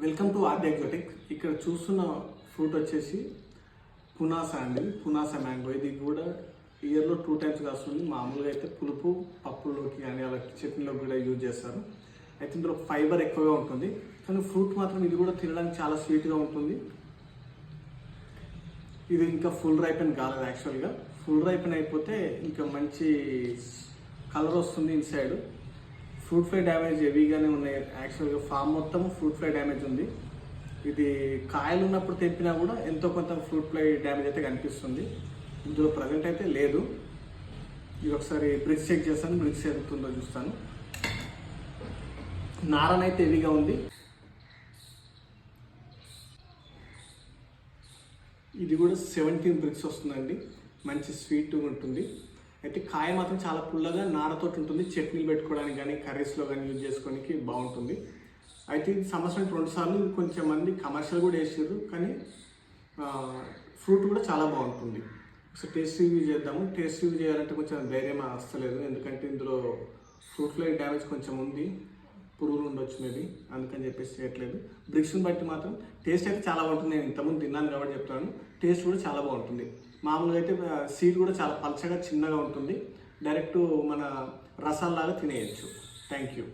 Welcome to are exotic ఇక్కడ చూస్తున్న fruit వచ్చేసి పునాసా అండి. పునాసా మ్యాంగో ఇది కూడా ఇయర్లో టూ టైమ్స్ కాస్తుంది. మామూలుగా అయితే పులుపు పప్పుల్లోకి కానీ అలా చట్నీలోకి కూడా యూజ్ చేస్తారు. అయితే ఇందులో ఫైబర్ ఎక్కువగా ఉంటుంది. కానీ ఫ్రూట్ మాత్రం ఇది కూడా తినడానికి చాలా స్వీట్గా ఉంటుంది. ఇది ఇంకా ఫుల్ రైపెన్ కాలేదు యాక్చువల్గా ఫుల్ రైపెన్ అయిపోతే ఇంకా మంచి కలర్ వస్తుంది ఇన్సైడ్ ఫ్రూట్ ఫ్లై డ్యామేజ్ హెవీగానే ఉన్నాయి. యాక్చువల్గా ఫామ్ మొత్తం ఫ్రూట్ ఫ్లై డ్యామేజ్ ఉంది. ఇది కాయలు ఉన్నప్పుడు తెంపినా కూడా ఎంతో కొంత ఫ్రూట్ ఫ్లై డ్యామేజ్ అయితే కనిపిస్తుంది. ఇందులో ప్రజెంట్ అయితే లేదు. ఇది ఒకసారి బ్రిక్స్ చెక్ చేస్తాను. బ్రిక్స్ ఎదుగుతుందో చూస్తాను. నారనైతే హెవీగా ఉంది. ఇది కూడా సెవెంటీన్ బ్రిక్స్ వస్తుందండి. మంచి స్వీట్ ఉంటుంది. అయితే కాయ మాత్రం చాలా పుల్లగా నారతోటి ఉంటుంది. చట్నీలు పెట్టుకోవడానికి కానీ కర్రీస్లో కానీ యూజ్ చేసుకోవడానికి బాగుంటుంది. అయితే ఇది సంవత్సరానికి రెండు సార్లు కొంచెం మంది కమర్షియల్ కూడా వేసారు కానీ ఫ్రూట్ కూడా చాలా బాగుంటుంది. ఒకసారి టేస్ట్ రివ్యూ చేద్దాము. టేస్ట్ రివ్యూ చేయాలంటే కొంచెం ధైర్యం వస్తలేదు ఎందుకంటే ఇందులో ఫ్రూట్ ఫ్లై డ్యామేజ్ కొంచెం ఉంది. పురుగులు ఉండొచ్చు మేబీ అందుకని చెప్పేసి చేయట్లేదు. బ్రిక్స్ని బట్టి మాత్రం టేస్ట్ అయితే చాలా బాగుంటుంది. నేను ఇంతకుముందు తిన్నాను కాబట్టి చెప్తాను టేస్ట్ కూడా చాలా బాగుంటుంది. మామూలుగా అయితే సీడ్ కూడా చాలా పలచగా చిన్నగా ఉంటుంది. డైరెక్ట్ మన రసాల్లాగా తినేయచ్చు. Thank you